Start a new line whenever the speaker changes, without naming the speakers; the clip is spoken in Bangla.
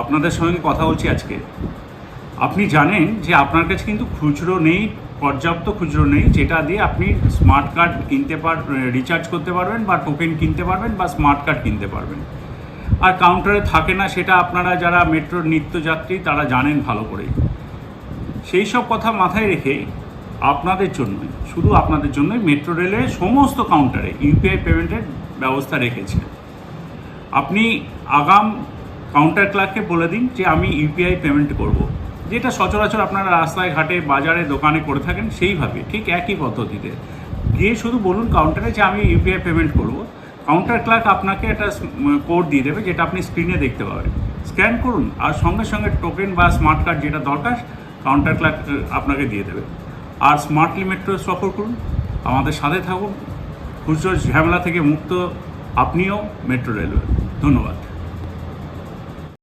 আপনাদের সঙ্গে কথা বলছি আজকে। আপনি জানেন যে আপনার কাছে কিন্তু খুচরো নেই, পর্যাপ্ত খুচরো নেই, যেটা দিয়ে আপনি স্মার্ট কার্ড কিনতে পার রিচার্জ করতে পারবেন বা টোকেন কিনতে পারবেন বা স্মার্ট কার্ড কিনতে পারবেন। আর কাউন্টারে থাকে না, সেটা আপনারা যারা মেট্রোর নিত্যযাত্রী তারা জানেন ভালো করে সেই সব কথা মাথায় রেখে আপনাদের জন্যই, শুধু আপনাদের জন্যই মেট্রো রেলের সমস্ত কাউন্টারে ইউপিআই পেমেন্টের ব্যবস্থা রেখেছে। আপনি আগাম কাউন্টার ক্লার্ককে বলে দিন যে আমি ইউপিআই পেমেন্ট করব। যেটা সচরাচর আপনারা রাস্তায় ঘাটে বাজারে, দোকানে করে থাকেন, সেইভাবে, ঠিক একই পদ্ধতিতে। গিয়ে শুধু বলুন কাউন্টারে যে আমি ইউপিআই পেমেন্ট করব। কাউন্টার ক্লার্ক আপনাকে একটা কোড দিয়ে দেবে যেটা আপনি স্ক্রিনে দেখতে পাবেন। স্ক্যান করুন আর সঙ্গে সঙ্গে টোকেন বা স্মার্ট কার্ড যেটা দরকার কাউন্টার ক্লার্ক আপনাকে দিয়ে দেবে। আর স্মার্টলি মেট্রো সফর করুন। আমাদের সাথে থাকুন। খুচরো ঝামেলা থেকে মুক্ত আপনিও মেট্রো রেলওয়ে ধন্যবাদ।